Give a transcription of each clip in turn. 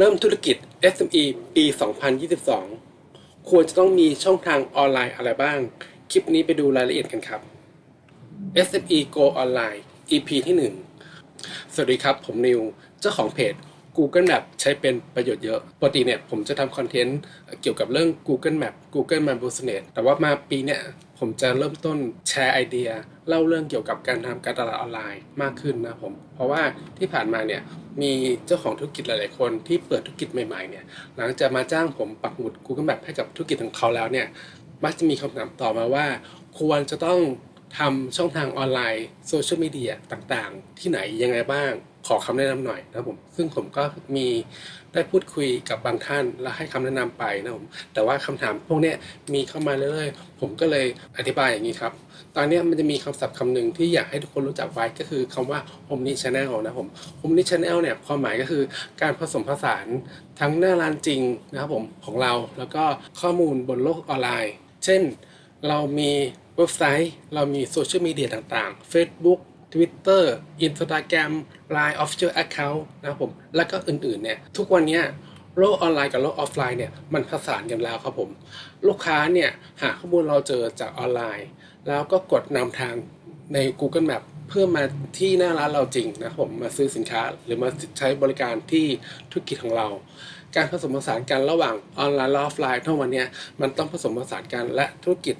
เริ่มธุรกิจ SME ปี 2022 ควรจะต้องมีช่องทางออนไลน์อะไรบ้าง คลิปนี้ไปดูรายละเอียดกันครับ SME Go Online EP ที่ 1 สวัสดีครับ ผมนิว เจ้าของเพจ Google Map ใช้เป็นประโยชน์เยอะ ปกติเนี่ยผมจะทำคอนเทนต์เกี่ยวกับเรื่อง Google Map Google Map Business แต่ว่ามาปีเนี่ย ผมจะเริ่มต้นแชร์ไอเดีย เล่าเรื่องเกี่ยวกับการทำการตลาดออนไลน์มากขึ้นนะผม เพราะว่าที่ผ่านมาเนี่ยมีเจ้าของธุรกิจหลาย ๆ คนที่เปิดธุรกิจใหม่ ๆ เนี่ย หลังจากมาจ้างผมปักหมุด Google Map ให้กับธุรกิจของเขาแล้วเนี่ย มักจะมีคำถามต่อมาว่า ควรจะต้องทำช่องทางออนไลน์โซเชียลมีเดียต่าง ๆ ที่ไหนยังไงบ้าง ขอคำแนะนำหน่อยนะผม ซึ่งผมก็มี ได้พูดคุยกับบางท่านและให้คำแนะนำไปนะครับผมแต่ว่าคำถามพวกนี้มีเข้ามาเรื่อยๆ ผมก็เลยอธิบายอย่างนี้ครับ ตอนนี้มันจะมีคำศัพท์คำหนึ่งที่อยากให้ทุกคนรู้จักไว้ก็คือคำว่า Omni Channel นะครับผม Omni Channel เนี่ยความหมายก็คือการผสมผสานทั้งหน้าร้านจริงนะครับผมของเราแล้วก็ข้อมูลบนโลกออนไลน์ เช่นเรามีเว็บไซต์ เรามีโซเชียลมีเดียต่างๆ Facebook Twitter Instagram Line Official Account นะครับผม แล้วก็อื่นๆเนี่ย ทุกวันนี้โลกออนไลน์กับโลกออฟไลน์เนี่ยมันผสานกันแล้วครับผม ลูกค้าเนี่ยหาข้อมูลเราเจอจากออนไลน์ แล้วก็กดนำทางใน Google Map เพื่อมาที่หน้าร้านเราจริงนะครับผมมาซื้อสินค้าหรือมาใช้บริการที่ธุรกิจของเรา การผสมผสานกันระหว่างออนไลน์และออฟไลน์ทั้งวันนี้มันต้องผสมผสานกันและธุรกิจ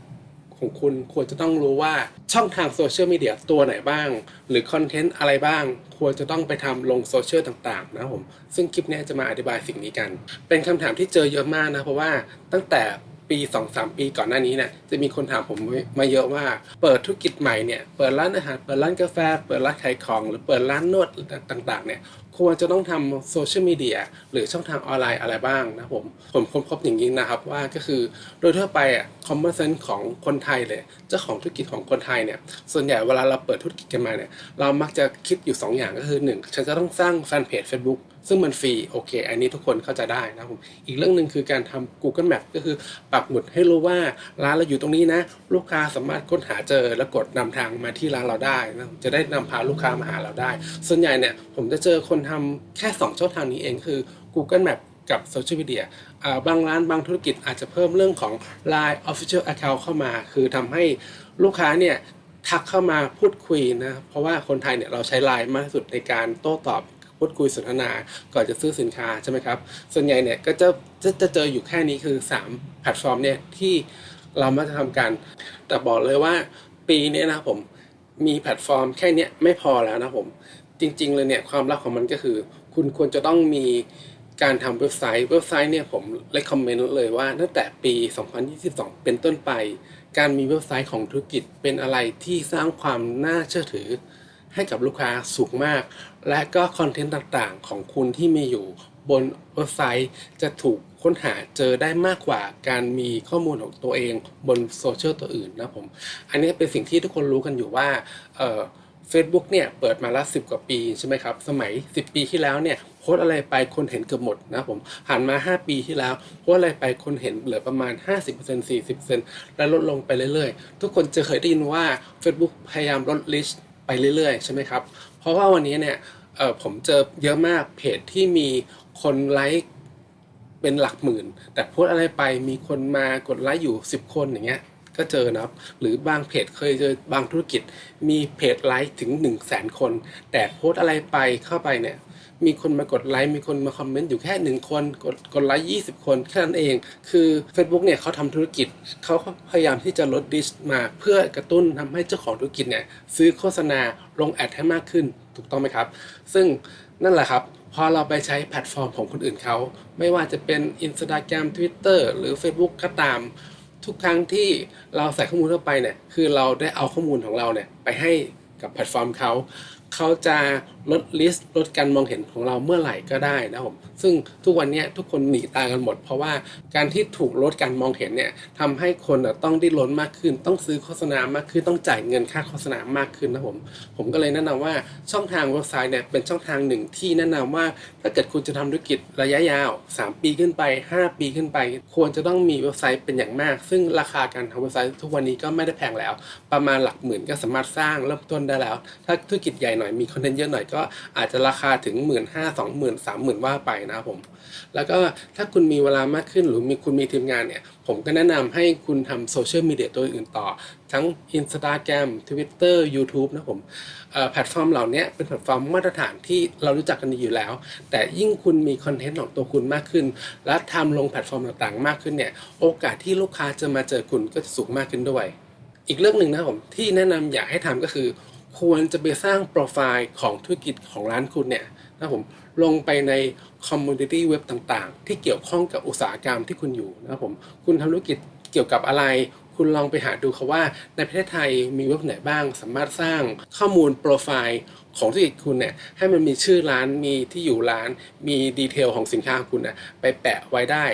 ของคุณควรจะต้องรู้ว่าช่องทางโซเชียลมีเดียตัวไหนบ้าง หรือคอนเทนต์อะไรบ้าง ควรจะต้องไปทำลงโซเชียลต่าง ๆ นะครับผม ซึ่งคลิปนี้จะมาอธิบายสิ่งนี้กัน เป็นคำถามที่เจอเยอะมากนะ เพราะว่าตั้งแต่ ปี2-3ปีก่อนหน้านี้เนี่ยจะมีคนถามผมมาเยอะว่า เปิดธุรกิจใหม่เนี่ยเปิดร้านอาหารเปิดร้านกาแฟ เปิดร้านขายของ หรือเปิดร้านนวดต่างๆเนี่ยควรจะต้องทำโซเชียลมีเดียหรือช่องทางออนไลน์อะไรบ้างนะผมผมค้นพบอย่างนี้นะครับว่าก็คือโดยทั่วไปอะคอมเมอร์เซนของคนไทยเลยเจ้าของธุรกิจของคนไทยเนี่ยส่วนใหญ่เวลาเราเปิดธุรกิจกันมาเนี่ยเรามักจะคิดอยู่ 2 อย่างก็คือ 1 ฉันจะต้องสร้างแฟนเพจ Facebook ซึ่งมันฟรีโอเค อันนี้ทุกคนเข้าใจได้นะครับผมอีกเรื่องหนึ่งคือการทำ Google Map ก็คือปักหมุดให้รู้ว่าร้านเราอยู่ตรงนี้นะ ลูกค้าสามารถค้นหาเจอแล้วกดนำทางมาที่ร้านเราได้นะจะได้นำพาลูกค้ามาหาเราได้ ส่วนใหญ่เนี่ยผมจะเจอคนทำแค่2ช่องทางนี้เองคือ Google Map กับโซเชียลมีเดียบางร้านบางธุรกิจอาจจะเพิ่มเรื่องของ Line Official Account เข้ามา คือทำให้ลูกค้าเนี่ยทักเข้ามาพูดคุยนะ เพราะว่าคนไทยเนี่ยเราใช้ Line มากที่สุดในการโต้ตอบ พูดคุยสนทนาก่อนจะซื้อสินค้าใช่ไหมครับ ส่วนใหญ่เนี่ยก็จะจะจะเจออยู่แค่นี้คือ 3 แพลตฟอร์มเนี่ยที่เรามาจะทำกัน แต่บอกเลยว่าปีนี้นะผมมีแพลตฟอร์มแค่นี้ไม่พอแล้วนะผม จริง ๆ เลยเนี่ยความลับของมันก็คือ คุณควรจะต้องมีการทำเว็บไซต์ เว็บไซต์เนี่ยผมเลยคอมเมนต์เลยว่าตั้งแต่ปี 2022 เป็นต้นไป การมีเว็บไซต์ของธุรกิจเป็นอะไรที่สร้างความน่าเชื่อถือ ให้กับลูกค้าสูงมาก และก็คอนเทนต์ต่างๆ ของคุณที่มีอยู่บนเว็บไซต์จะถูกค้นหาเจอได้มากกว่าการมีข้อมูลของตัวเองบนโซเชียลตัวอื่นนะผม อันนี้เป็นสิ่งที่ทุกคนรู้กันอยู่ว่าเอ่อ Facebook เนี่ยเปิดมาแล้ว10กว่าปีใช่ไหมครับ สมัย 10 ปีที่แล้วเนี่ยโพสอะไรไปคนเห็นเกือบหมดนะผมหันมา 5 ปีที่แล้วโพสอะไรไปคนเห็นเหลือประมาณ 50% 40%และลดลงไปเรื่อยๆ ทุกคนจะเคยได้ยินว่า Facebook พยายามลดลิสต์ ไปเรื่อยๆ ใช่ไหมครับ เพราะว่าวันนี้เนี่ยผมเจอเยอะมากเพจที่มีคนไลค์เป็นหลักหมื่น แต่โพสต์อะไรไปมีคนมากดไลค์อยู่ 10 คนอย่างเงี้ย ก็เจอนะครับ หรือบางเพจเคยเจอบางธุรกิจ มีเพจไลค์ถึง 1 0 0 0 0แสนคน แต่โพสอะไรไปเข้าไปเนี่ยมีคนมากดไลค์มีคนมาคอมเมนต์อยู่แค่หนึ่งคนกดกดไลค์ยี่สิบคนแค่นั้นเอง คือ Facebook เนี่ยเขาทำธุรกิจเขาพยายามที่จะลดดิสมาเพื่อกระตุ้นทำให้เจ้าของธุรกิจเนี่ยซื้อโฆษณาลงแอดให้มากขึ้นถูกต้องไหมครับ ซึ่งนั่นแหละครับ พอเราไปใช้แพลตฟอร์มของคนอื่นเขา ไม่ว่าจะเป็น Instagram Twitter หรือ Facebook ก็ตาม ทุกครั้งที่เราใส่ข้อมูลเข้าไปเนี่ยคือเราได้เอาข้อมูลของเราเนี่ยไปให้กับแพลตฟอร์มเขา เขาจะลดลิสต์ลดการมองเห็นของเราเมื่อไหร่ก็ได้นะครับผมซึ่งทุกวันนี้ทุกคนหนีตายกันหมด เพราะว่าการที่ถูกลดการมองเห็นเนี่ยทำให้คนต้องดิ้นรนมากขึ้น ต้องซื้อโฆษณามากขึ้นต้องจ่ายเงินค่าโฆษณามากขึ้นนะผมผมก็เลยแนะนำว่าช่องทางเว็บไซต์เนี่ยเป็นช่องทางหนึ่งที่แนะนำว่าถ้าเกิดคุณจะทำธุรกิจระยะยาว 3 ปีขึ้นไป 5 ปีขึ้นไป ควรจะต้องมีเว็บไซต์เป็นอย่างมาก ซึ่งราคาการทำเว็บไซต์ทุกวันนี้ก็ไม่ได้แพงแล้ว ประมาณหลักหมื่นก็สามารถสร้างเริ่มต้นได้แล้ว ถ้าธุรกิจใหญ่หน่อยน่อยมีคอนเทนต์เยอะหน่อยก็อาจจะราคาถึงหมื่นห้าสองหมื่นสามหมื่นว่าไปนะครับผม แล้วก็ถ้าคุณมีเวลามากขึ้นหรือมีคุณมีทีมงานเนี่ย ผมก็แนะนำให้คุณทำโซเชียลมีเดียตัวอื่นต่อ ทั้ง Instagram Twitter YouTube นะผมแพลตฟอร์มเหล่านี้เป็นแพลตฟอร์มมาตรฐานที่เรารู้จักกันดีอยู่แล้ว แต่ยิ่งคุณมีคอนเทนต์ของตัวคุณมากขึ้น และทำลงแพลตฟอร์มต่างๆ มากขึ้นเนี่ย โอกาสที่ลูกค้าจะมาเจอคุณก็จะสูงมากขึ้นด้วย อีกเรื่องหนึ่งนะครับผมที่แนะนำอยากให้ทำก็คือ ควรจะไปสร้างโปรไฟล์ของธุรกิจของร้านคุณเนี่ยนะครับผมลงไปในคอมมูนิตี้เว็บต่างๆ ที่เกี่ยวข้องกับอุตสาหกรรมที่คุณอยู่นะครับผมคุณทำธุรกิจเกี่ยวกับอะไร คุณลองไปหาดูเขาว่าในประเทศไทยมีเว็บไหนบ้าง สามารถสร้างข้อมูลโปรไฟล์ของธุรกิจคุณเนี่ยให้มันมีชื่อร้านมีที่อยู่ร้าน มีดีเทลของสินค้าของคุณนะไปแปะไว้ได้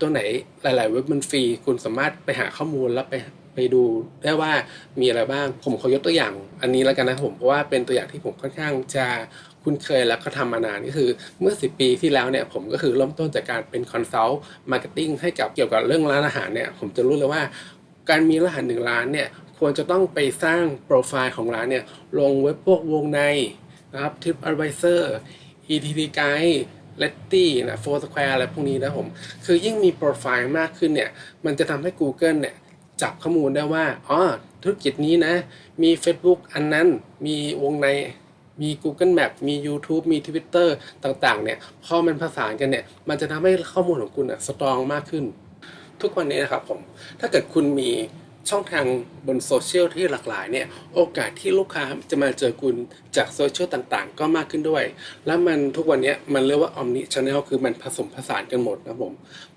ตัวไหนหลาย ๆ เว็บมันฟรีคุณสามารถไปหาข้อมูลแล้วไป ไปดูได้ว่ามีอะไรบ้าง ผมขอยกตัวอย่างอันนี้แล้วกันนะผมเพราะว่าเป็นตัวอย่างที่ผมค่อนข้างจะคุ้นเคยแล้วก็ทำมานานก็คือเมื่อ 10 ปีที่แล้วเนี่ยผมก็คือเริ่มต้นจากการเป็นคอนซัลท์มาร์เก็ตติ้งให้กับเกี่ยวกับเรื่องร้านอาหารเนี่ยผมจะรู้เลยว่า การมีร้านอาหารหนึ่งร้านเนี่ยควรจะต้องไปสร้างโปรไฟล์ของร้านเนี่ยลงเว็บพวกวงในนะครับ TripAdvisor ETD Guide l e t t y นะ Foursquare อะไรพวกนี้นะผม คือยิ่งมีโปรไฟล์มากขึ้นเนี่ย มันจะทำให้ Google เนี่ย จับข้อมูลได้ว่าอ๋อธุรกิจนี้นะ มี Facebook อันนั้นมีวงในมี Google Map มี YouTube มี Twitter ต่างๆ เนี่ย พอมันผสานกันเนี่ย มันจะทำให้ข้อมูลของคุณอะสตรองมากขึ้น ทุกวันนี้นะครับผม ถ้าเกิดคุณมีช่องทางบนโซเชียลที่หลากหลายเนี่ย โอกาสที่ลูกค้าจะมาเจอคุณจากโซเชียลต่างๆ ก็มากขึ้นด้วย แล้วมันทุกวันนี้มันเรียกว่า omni channel คือมันผสมผสานกันหมดนะผม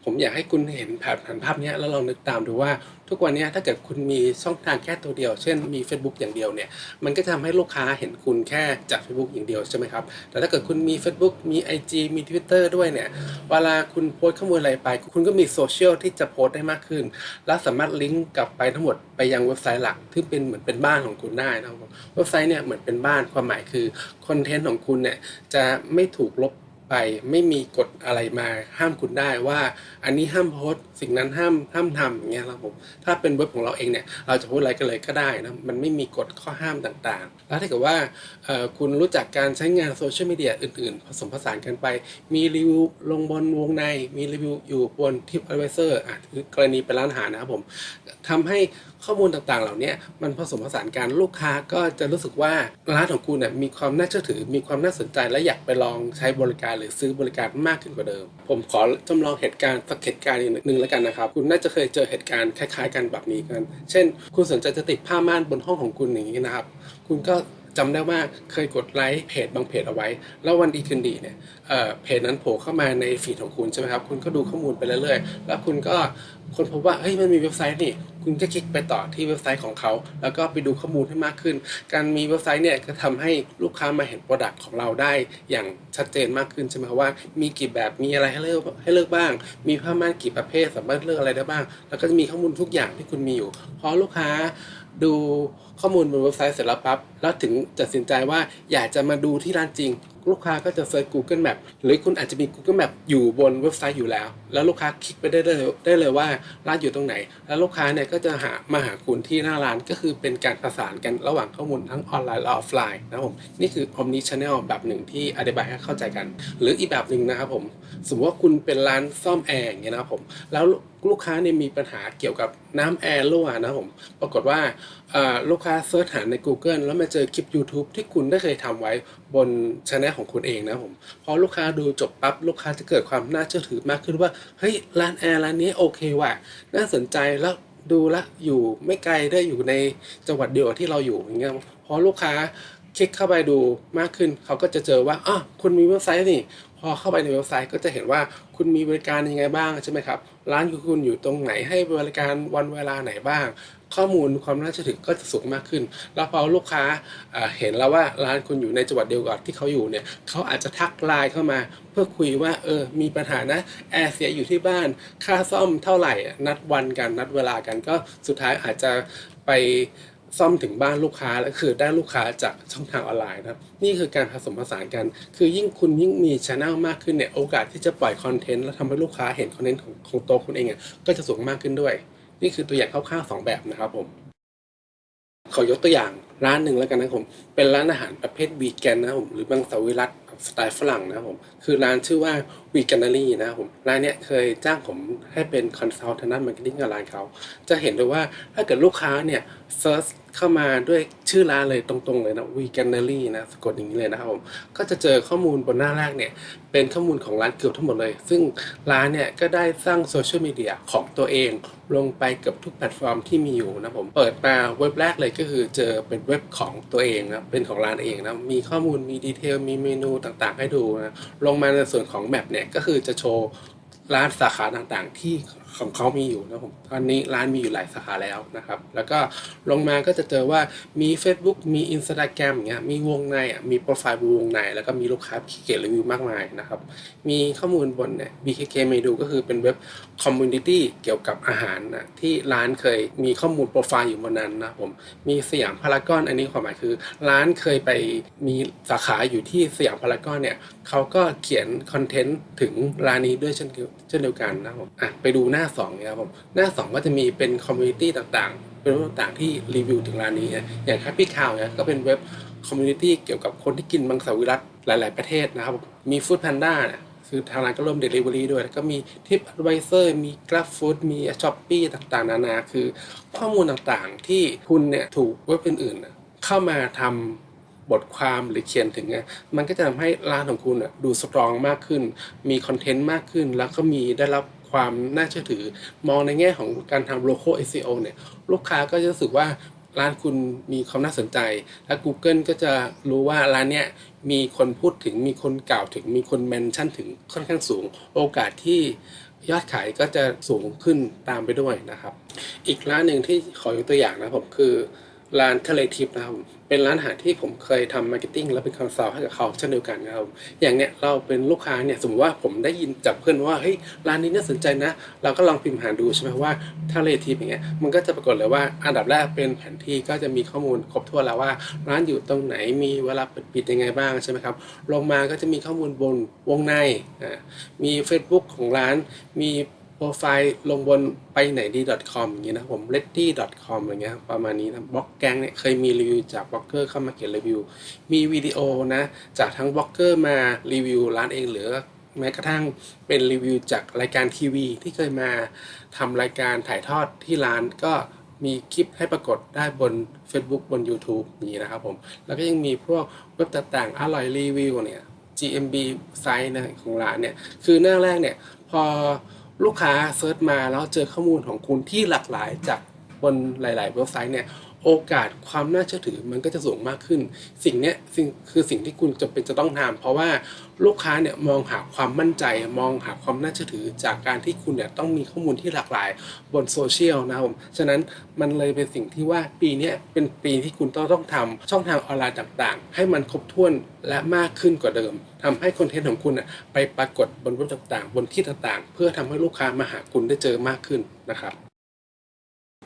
ผมอยากให้คุณเห็นแผนผันภาพนี้แล้วลองนึกตามดูว่า ทุกวันนี้ถ้าเกิดคุณมีช่องทางแค่ตัวเดียว เช่นมี Facebook อย่างเดียวเนี่ยมันก็จะทำให้ลูกค้าเห็นคุณแค่จาก Facebook อย่างเดียวใช่ไหมครับแต่ถ้าเกิดคุณมี Facebook มี IG มี Twitter ด้วยเนี่ยเวลาคุณโพสข้อมูลอะไรไป คุณก็มีโซเชียลที่จะโพสได้มากขึ้น และสามารถลิงก์กลับไปทั้งหมดไปยังเว็บไซต์หลักที่เป็นเหมือนเป็นบ้านของคุณได้นะครับเว็บไซต์เนี่ยเหมือนเป็นบ้านความหมายคือคอนเทนต์ของคุณเนี่ยจะไม่ถูกลบ ไปไม่มีกฎอะไรมาห้ามคุณได้ว่า อันนี้ห้ามโพสสิ่งนั้นห้ามห้ามทำอย่างเงี้ยครับผมถ้าเป็นเว็บของเราเองเนี่ยเราจะโพสอะไรก็เลยก็ได้นะมันไม่มีกฎข้อห้ามต่างๆ แล้วถ้าเกิดว่าคุณรู้จักการใช้งานโซเชียลมีเดียอื่นๆ ผสมผสานกันไป มีรีวิวลงบนวงใน มีรีวิวอยู่บนทิปอ d v i s o r อะคือกรณีเป็นร้านอาหารนะครับผมทำให้ข้อมูลต่างๆ เหล่านี้มันผสมผสานกันลูกค้าก็จะรู้สึกว่าร้านของคุณเนี่ยมีความน่าเชื่อถือ มีความน่าสนใจและอยากไปลองใช้บริการหรือซื้อบริการมากขึ้นกว่าเดิม ผมขอจำลองเหตุการณ์สักเหตุการณ์หนึ่งแล้วกันนะครับ คุณน่าจะเคยเจอเหตุการณ์คล้ายๆ กันแบบนี้กัน เช่น คุณสนใจจะติดผ้าม่านบนห้องของคุณอย่างนี้นะครับ คุณก็ จำได้ว่าเคยกดไลค์เพจบางเพจเอาไว้ แล้ววันดีคืนดีเนี่ยเเพจนั้นโผล่เข้ามาในฟีดของคุณใช่ไหมครับ คุณก็ดูข้อมูลไปเรื่อยๆ แล้วคุณก็คนพบว่าเฮ้ยมันมีเว็บไซต์นี่ คุณก็คลิกไปต่อที่เว็บไซต์ของเขา แล้วก็ไปดูข้อมูลให้มากขึ้น การมีเว็บไซต์เนี่ยก็ทำให้ลูกค้ามาเห็นโปรดักต์ของเราได้อย่างชัดเจนมากขึ้นใช่ไหมครับว่ามีกี่แบบมีอะไรให้เลือกให้เลือกบ้าง มีผ้าม่านกี่ประเภทสามารถเลือกอะไรได้บ้าง แล้วก็จะมีข้อมูลทุกอย่างที่คุณมีอยู่พอลูกค้า ดูข้อมูลบนเว็บไซต์เสร็จแล้วปั๊บแล้วถึงตัดสินใจว่าอยากจะมาดูที่ร้านจริง ลูกค้าก็จะเซิร์ช Google Map หรือคุณอาจจะมี Google Map อยู่บนเว็บไซต์อยู่แล้ว แล้วลูกค้าคลิกไปได้เลยได้เลยว่าร้านอยู่ตรงไหน แล้วลูกค้าเนี่ยก็จะหามาหาคุณที่หน้าร้านก็คือเป็นการประสานกันระหว่างข้อมูลทั้งออนไลน์และออฟไลน์นะครับผมนี่คือ Omni Channel แบบหนึ่งที่อธิบายให้เข้าใจกัน หรืออีกแบบหนึ่งนะครับผมสมมติว่าคุณเป็นร้านซ่อมแอร์อย่างเงี้ยนะครับผมแล้วลูกค้าเนี่ยมีปัญหาเกี่ยวกับน้ำแอร์รั่วนะผม ปรากฏว่าลูกค้าเสิร์ชหาใน Google แล้วมาเจอคลิป YouTube ที่คุณได้เคยทำไว้บนช anel ของคุณเองนะผม พอลูกค้าดูจบปั๊บลูกค้าจะเกิดความน่าเชื่อถือมากขึ้นว่า เฮ้ย ร้านแอร์ร้านนี้โอเคว่ะ น่าสนใจแล้วดูละอยู่ไม่ไกลได้อยู่ในจังหวัดเดียวกับที่เราอยู่อย่างเงี้ยพอลูกค้าคลิกเข้าไปดูมากขึ้น เขาก็จะเจอว่าอ๋อคุณมีเว็บไซต์นี่ พอเข้าไปในเว็บไซต์ก็จะเห็นว่าคุณมีบริการยังไงบ้างใช่ไหมครับร้านของคุณอยู่ตรงไหนให้บริการวันเวลาไหนบ้าง ข้อมูลความน่าเชื่อถือก็จะสูงมากขึ้น แล้วพอลูกค้าเอ่อเห็นแล้วว่าร้านคุณอยู่ในจังหวัดเดียวกับที่เขาอยู่เนี่ยเขาอาจจะทักไลน์เข้ามา เพื่อคุยว่าเออมีปัญหานะแอร์เสียอยู่ที่บ้าน ค่าซ่อมเท่าไหร่นัดวันกันนัดเวลากันก็สุดท้ายอาจจะไป ซ่อมถึงบ้านลูกค้าแล้วคือได้ลูกค้าจากช่องทางออนไลน์นะครับ นี่คือการผสมผสานกัน คือยิ่งคุณยิ่งมีช anel มากขึ้นเนี่ยโอกาสที่จะปล่อยคอนเทนต์แล้วทำให้ลูกค้าเห็นคอนเทนต์ของของตัวคุณเองอะก็จะสูงมากขึ้นด้วย นี่คือตัวอย่างคร่าวๆสองแบบนะครับผมขอยกตัวอย่างร้านหนึ่งแล้วกันนะผม เป็นร้านอาหารประเภทวีแกนนะครับผมหรือมังสวิรัต สไตล์ฝรั่งนะครับผม คือร้านชื่อว่าวีแกนนารีนะครับผม ร้านเนี้ยเคยจ้างผมให้เป็นคอนซัลท์ทางด้านมาร์เก็ตติ้งกับร้านเขา จะเห็นเลยว่าถ้าเกิดลูกค้าเนี่ยเซิร์ชเข้ามาด้วยชื่อร้านเลยตรงๆเลยนะวีแกนนารีนะสะกดอย่างนี้เลยนะครับผม ก็จะเจอข้อมูลบนหน้าแรกเนี่ย เป็นข้อมูลของร้านเกือบทั้งหมดเลย ซึ่งร้านเนี่ยก็ได้สร้างโซเชียลมีเดียของตัวเอง ลงไปเกับทุกแพลตฟอร์มที่มีอยู่นะผม เปิดมาเว็บแรกเลยก็คือเจอเป็นเว็บของตัวเองนะ เป็นของร้านเองนะ มีข้อมูลมีดีเทล มีเมนูต่างๆ ให้ดูนะลงมาในส่วนของแมปเนี่ยก็คือจะโชว์ร้านสาขาต่างๆ ที่ของเขามีอยู่นะผมตอนนี้ร้านมีอยู่หลายสาขาแล้วนะครับ แล้วก็ลงมาก็จะเจอว่ามี Facebook มี Instagram อย่างเงี้ยมีวงในอะมีโปรไฟล์วงใน แล้วก็มีลูกค้าเขียนรีวิวมากมายนะครับ มีข้อมูลบนเนี่ย BKK เมนูก็คือเป็นเว็บคอมมูนิตี้เกี่ยวกับอาหารนะที่ร้านเคยมีข้อมูลโปรไฟล์อยู่บนนั้นนะผมมีสยามพารากอนอันนี้ความหมายคือ ร้านเคยไปมีสาขาอยู่ที่สยามพารากอนเนี่ยเขาก็เขียนคอนเทนต์ถึงร้านนี้ด้วยเช่นเดียวกันนะครับผมอะไปดูหน้าสองเนี่ยครับผมหน้าสองก็จะมีเป็นคอมมูนิตี้ต่างๆ เป็นเว็บต่างๆที่รีวิวถึงร้านนี้นะอย่าง Happy Cow เนี่ยก็เป็นเว็บคอมมูนิตี้เกี่ยวกับคนที่กินมังสวิรัตหลาย ๆประเทศนะครับมมี Food Panda เนี่ยคือทางร้านก็ริ่ม Delivery ด้วย แล้วก็มี Tip Advisor มี Grab Food มี Shopee ต่างๆ นานา คือข้อมูลต่างๆ ที่คุณเนี่ยถูกเว็บอื่นๆ เข้ามาทำบทความหรือเขียนถึงเนี่ยมันก็จะทำให้ร้านของคุณดูสตรองมากขึ้น มีคอนเทนต์มากขึ้น แล้วก็มีได้รับ ความน่าเชื่อถือ มองในแง่ของการทำ local SEO เนี่ย ลูกค้าก็จะรู้สึกว่าร้านคุณมีความน่าสนใจ และ Google ก็จะรู้ว่าร้านเนี้ยมีคนพูดถึงมีคนกล่าวถึงมีคนเมนชั่นถึงค่อนข้างสูง โอกาสที่ยอดขายก็จะสูงขึ้นตามไปด้วยนะครับ อีกร้านหนึ่งที่ขอยกตัวอย่างนะผมคือ ร้านทะเลทิพย์นะครับเป็นร้านอาหารที่ผมเคยทำมาร์เก็ตติ้งและเป็นคอนซัลท์ให้กับเขาเช่นเดียวกันนะครับอย่างเนี้ยเราเป็นลูกค้าเนี่ยสมมติว่าผมได้ยินจากเพื่อนว่าเฮ้ยร้านนี้น่าสนใจนะ เราก็ลองพิมพ์หาดูใช่ไหมว่าทะเลทิพย์อย่างเงี้ยมันก็จะปรากฏเลยว่าอันดับแรกเป็นแผนที่ก็จะมีข้อมูลครบถ้วนแล้วว่า ร้านอยู่ตรงไหนมีเวลาเปิดปิดยังไงบ้างใช่ไหมครับลงมาก็จะมีข้อมูลบนวงในอ่ามี Facebook ของร้านมี โปรไฟล์ลงบนไปไหนดี .com อย่างเงี้ยนะผม ready .com อะไรเงี้ยประมาณนี้นะบล็อกแกงเนี่ยเคยมีรีวิวจากบล็อกเกอร์เข้ามาเขียนรีวิว มีวิดีโอนะ จากทั้งบล็อกเกอร์มารีวิวร้านเองหรือแม้กระทั่งเป็นรีวิวจากรายการทีวี ที่เคยมาทำรายการถ่ายทอดที่ร้านก็มีคลิปให้ปรากฏได้บน Facebook บน YouTube นี้นะครับผม แล้วก็ยังมีพวกเว็บต่างๆอร่อยรีวิวเนี่ย GMB ไซต์นะของร้านเนี่ย คือหน้าแรกเนี่ยพอ ลูกค้าเซิร์ชมาแล้วเจอข้อมูลของคุณที่หลากหลายจากบนหลาย ๆ เว็บไซต์เนี่ย โอกาสความน่าเชื่อถือมันก็จะสูงมากขึ้น สิ่งเนี้ยสิ่งคือสิ่งที่คุณจำเป็นจะต้องทำเพราะว่าลูกค้าเนี่ยมองหาความมั่นใจ มองหาความน่าเชื่อถือ จากการที่คุณเนี่ยต้องมีข้อมูลที่หลากหลายบนโซเชียลนะครับผมฉะนั้นมันเลยเป็นสิ่งที่ว่าปีนี้เป็นปีที่คุณต้องต้องทำช่องทางออนไลน์ต่างๆ ให้มันครบถ้วนและมากขึ้นกว่าเดิมทำให้คอนเทนต์ของคุณไปปรากฏบนเว็บต่างๆ บนที่ต่างๆ เพื่อทำให้ลูกค้ามาหาคุณได้เจอมากขึ้นนะครับ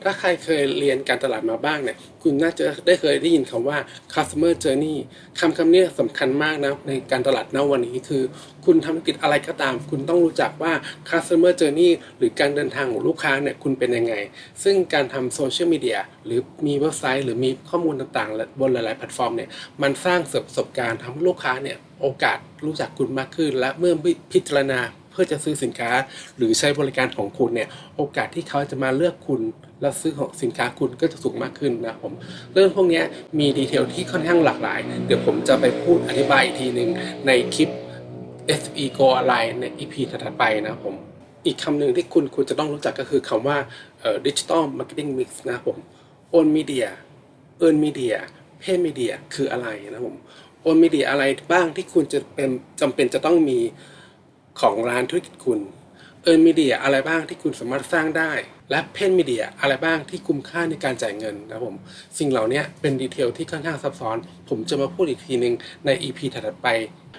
ถ้าใครเคยเรียนการตลาดมาบ้างเนี่ย คุณน่าจะได้เคยได้ยินคำว่า customer journey คำคำนี้สำคัญมากนะในการตลาดณวันนี้คือ คุณทำธุรกิจอะไรก็ตาม คุณต้องรู้จักว่า customer journey หรือการเดินทางของลูกค้าเนี่ยคุณเป็นยังไง ซึ่งการทำโซเชียลมีเดียหรือมีเว็บไซต์ หรือมีข้อมูลต่างๆ บนหลาย ๆ แพลตฟอร์มเนี่ยมันสร้างประสบการณ์ทำให้ลูกค้าเนี่ยโอกาสรู้จักคุณมากขึ้น และเมื่อพิจารณา เพื่อจะซื้อสินค้าหรือใช้บริการของคุณเนี่ยโอกาสที่เขาจะมาเลือกคุณแล้วซื้อของสินค้าคุณก็จะสูงมากขึ้นนะผมเรื่องพวกนี้มีดีเทลที่ค่อนข้างหลากหลาย เดี๋ยวผมจะไปพูดอธิบายอีกทีหนึ่งในคลิป SE Go อะไรใน EP ถัดไปนะผมอีกคำหนึ่งที่คุณคุณจะต้องรู้จักก็คือคำว่าเอ่อ Digital Marketing Mix นะครับผม Own Media Earn Media Pay Media คืออะไรนะครับผม Own Media อะไรบ้างที่คุณจะเป็นจำเป็นจะต้องมี ของร้านธุรกิจคุณเอิร์นมีเดียอะไรบ้างที่คุณสามารถสร้างได้ และเพนมีเดียอะไรบ้างที่คุ้มค่าในการจ่ายเงินนะผมสิ่งเหล่านี้เป็นดีเทลที่ค่อนข้างซับซ้อน ผมจะมาพูดอีกทีหนึ่งใน EP ถัดไป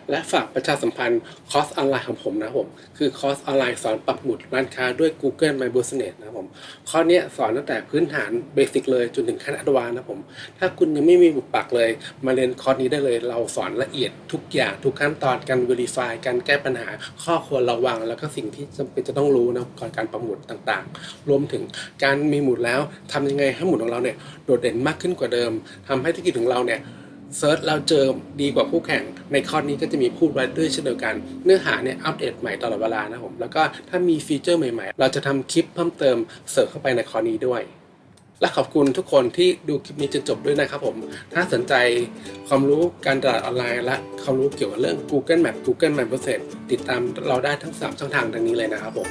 และฝากประชาสัมพันธ์คอร์สออนไลน์ของผมนะผมคือคอร์สออนไลน์สอนปักหมุดร้านค้าด้วย Google My Business นะผมคอร์สนี้สอนตั้งแต่พื้นฐานเบสิกเลยจนถึงขั้นอัดวานนะผมถ้าคุณยังไม่มีบุกปักเลย มาเรียนคอร์สนี้ได้เลย เราสอนละเอียดทุกอย่างทุกขั้นตอนการ Verify การแก้ปัญหาข้อควรระวัง แล้วก็สิ่งที่จำเป็นจะต้องรู้นะก่อนการปักหมุดต่างๆ รวมถึงการมีหมุดแล้วทำยังไงให้หมุดของเราเนี่ยโดดเด่นมากขึ้นกว่าเดิมทำให้ธุรกิจของเราเนี่ย เซิร์ชเราเจอดีกว่าคู่แข่ง ในคอร์สนี้ก็จะมีพูดไว้ด้วยเช่นเดียวกัน เนื้อหาเนี่ยอัปเดตใหม่ตลอดเวลานะครับผมแล้วก็ถ้ามีฟีเจอร์ใหม่ๆ เราจะทำคลิปเพิ่มเติมเสริมเข้าไปในคอร์นี้ด้วย และขอบคุณทุกคนที่ดูคลิปนี้จนจบด้วยนะครับผม ถ้าสนใจความรู้การตลาดออนไลน์ และความรู้เกี่ยวกับเรื่อง Google Map Google Map Process ติดตามเราได้ทั้ง 3 ช่องทางดังนี้เลยนะครับผม